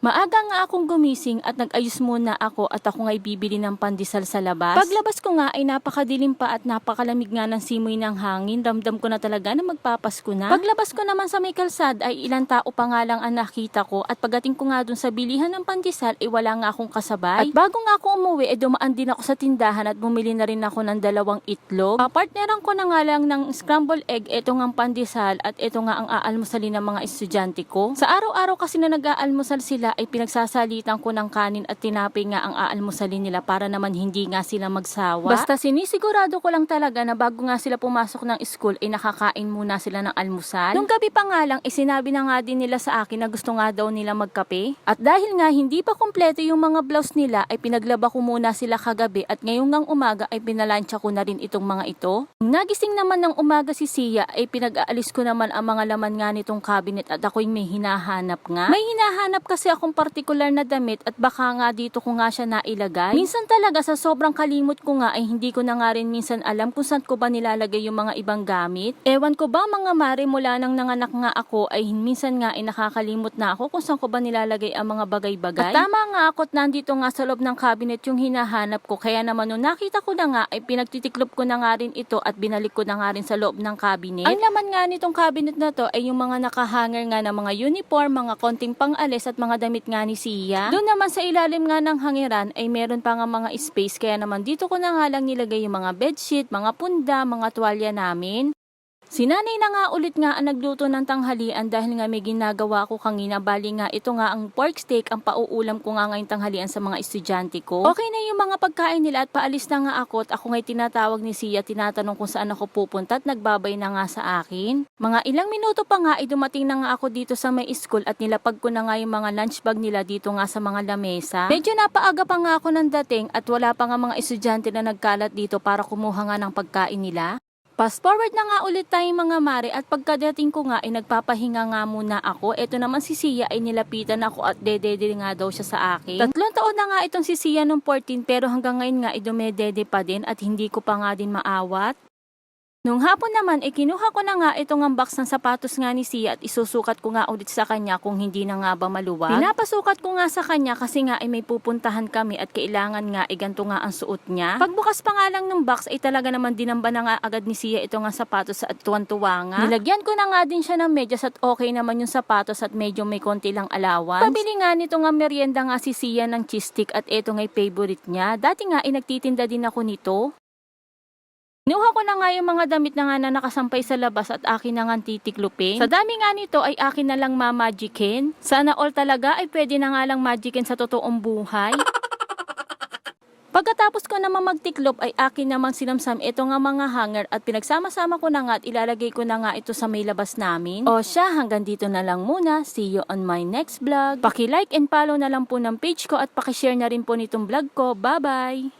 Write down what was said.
Maaga nga akong gumising at nag-ayos muna ako at ako nga'y bibili ng pandesal sa labas. Paglabas ko nga ay napakadilim pa at napakalamig nga ng simoy ng hangin. Ramdam ko na talaga na magpapasko na. Paglabas ko naman sa may kalsad ay ilang tao pa nga lang ang nakita ko at pagating ko nga dun sa bilihan ng pandesal ay wala nga akong kasabay. At bago nga ako umuwi ay dumaan din ako sa tindahan at bumili na rin ako ng dalawang itlog. Papartneran ko na nga lang ng scrambled egg, ito nga ang pandesal at ito nga ang aalmusalin ng mga estudyante ko. Sa araw-araw kasi na nag-aalmusal sila ay pinagsasalitan ko ng kanin at tinapay nga ang aalmusalin nila para naman hindi nga sila magsawa. Basta sinisigurado ko lang talaga na bago nga sila pumasok ng school ay nakakain muna sila ng almusal. Nung gabi pa nga lang ay sinabi na nga din nila sa akin na gusto nga daw nila magkape. At dahil nga hindi pa kompleto yung mga blouse nila ay pinaglaba ko muna sila kagabi at ngayong ngang umaga ay pinalansya ko na rin itong mga ito. Nung nagising naman ng umaga si Sia ay pinag-aalis ko naman ang mga laman nga nitong cabinet at ako'y may hinahanap nga. May hinahanap kasi akong partikular na damit at baka nga dito ko nga siya nailagay. Minsan talaga sa sobrang kalimot ko nga ay hindi ko na nga rin minsan alam kung saan ko ba nilalagay yung mga ibang gamit. Ewan ko ba mga mare mula nang nanganak nga ako ay minsan nga ay nakakalimot na ako kung saan ko ba nilalagay ang mga bagay-bagay. At tama nga ako at nandito nga sa loob ng cabinet yung hinahanap ko kaya naman nung nakita ko na nga ay pinagtitiklop ko na nga rin ito at binalik ko na nga rin sa loob ng cabinet. Ang laman nga nitong cabinet na to ay yung mga nakahanger nga ng mga uniform, mga konting pang-alis at mga damit nga ni Sia. Doon naman sa ilalim nga ng hangiran ay meron pa nga mga space kaya naman dito ko na nga lang nilagay yung mga bedsheet, mga punda, mga tuwalya namin. Si nanay na nga ulit nga ang nagluto ng tanghalian dahil nga may ginagawa ko kanina. Bali nga ito nga ang pork steak ang pauulam ko nga ngayong tanghalian sa mga estudyante ko. Okay na yung mga pagkain nila at paalis na nga ako at ako nga'y tinatawag ni Sia tinatanong kung saan ako pupunta at nagbabay na nga sa akin. Mga ilang minuto pa nga ay dumating na nga ako dito sa may school at nilapag ko na nga yung mga lunch bag nila dito nga sa mga lamesa. Medyo napaaga pa nga ako ng dating at wala pa nga mga estudyante na nagkalat dito para kumuha nga ng pagkain nila. Fast forward na nga ulit tayo mga mare at pagkadating ko nga ay nagpapahinga nga muna ako. Ito naman si Sia ay nilapitan ako at dedede nga daw siya sa akin. Tatlong taon na nga itong si Sia nung 14 pero hanggang ngayon nga ay dumedede pa din at hindi ko pa nga din maawat. Nung hapon naman, eh, ko na nga itong box ng sapatos nga ni Sia at isusukat ko nga ulit sa kanya kung hindi na nga ba maluwag. Pinapasukat ko nga sa kanya kasi nga ay may pupuntahan kami at kailangan nga ay ganito nga ang suot niya. Pagbukas pa nga lang ng box ay talaga naman dinamba na nga agad ni Sia ito nga sapatos at tuwan-tuwa nga. Nilagyan ko na nga din siya ng medyas at okay naman yung sapatos at medyo may konti lang allowance. Pabili nga nito nga merienda nga si Sia ng cheese stick at ito nga'y favorite niya. Dati nga ay nagtitinda din ako nito. Kinuha ko na nga yung mga damit na nga na nakasampay sa labas at akin na nga titiklupin. Sa dami nga nito ay akin na lang mamagicin. Sana all talaga ay pwede na nga lang magicin sa totoong buhay. Pagkatapos ko naman magtiklop ay akin namang sinamsam ito nga mga hanger at pinagsama-sama ko na nga at ilalagay ko na nga ito sa may labas namin. O siya, hanggang dito na lang muna. See you on my next vlog. Paki-like and follow na lang po ng page ko at paki-share na rin po nitong vlog ko. Bye-bye!